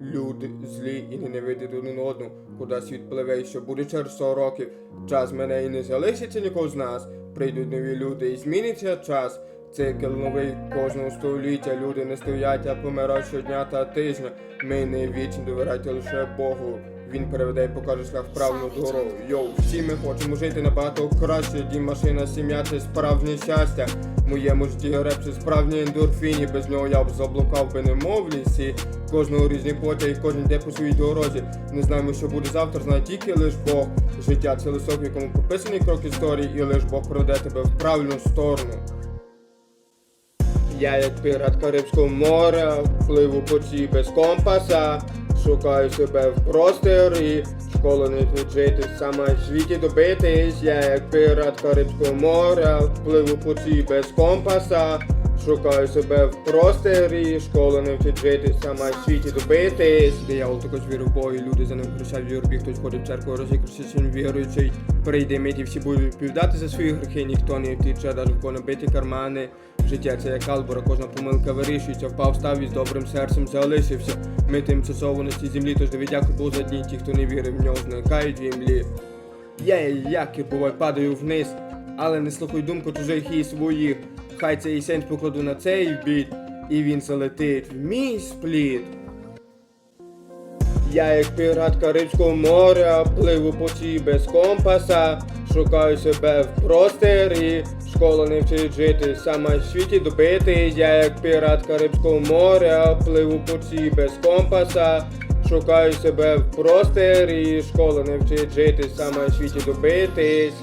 Люди злі і ненавидять один одну, куди світ пливе і що буде через 100 років. Час мене і не залишиться нікого з нас. Прийдуть нові люди і зміниться час. Цикл новий кожного століття. Люди не стоять, а помирають щодня та тижня. Ми не вічні, довіряйте лише Богу. Він переведе і покаже шлях в правну дорогу. Йоу, всі ми хочемо жити набагато краще. Дім, машина, сім'я це справжнє щастя. Моєму житті реп це справжні ендорфіні. Без нього я б заблукав би немов лісі. Кожного різні потяг, кожен йде по своїй дорозі. Не знаємо, що буде завтра, знає тільки лиш Бог. Життя це лисок, в якому прописаний крок історії, і лиш Бог проведе тебе в правильну сторону. Я як пірат Карибського моря, пливу по цій без компаса, шукаю себе в просторі, школа не віджити, саме в світі добитись, я як пірат Карибського моря, пливу по цій без компаса, шукаю себе в просторі, школа не вчить жити, саме в світі добитись. Диявол також вірив в і люди за ним кричать вірбі, хтось ходить в церкву, він віруючий. Прийде мить і всі будуть відповідати за свої гріхи, ніхто не втіче, навіть в кармани. Життя це як албора, кожна помилка вирішується, впав став і з добрим серцем залишився. Ми тимчасово на цій землі, тож довідяки був за дні, ті, хто не вірив в нього, зникають в імлі. Я як і бувай падаю вниз, але не слухай думку чужих і своїх. Хай цей сенс покладу на цей біт, і він залетить в мій спліт. Я як пірат Карибського моря, пливу по цій без компаса, шукаю себе в просторі, школа не вчить жити, саме в світі добитись. Я як пірат Карибського моря, пливу по цій без компаса, шукаю себе в просторі, школа не вчить жити, саме в світі добитись.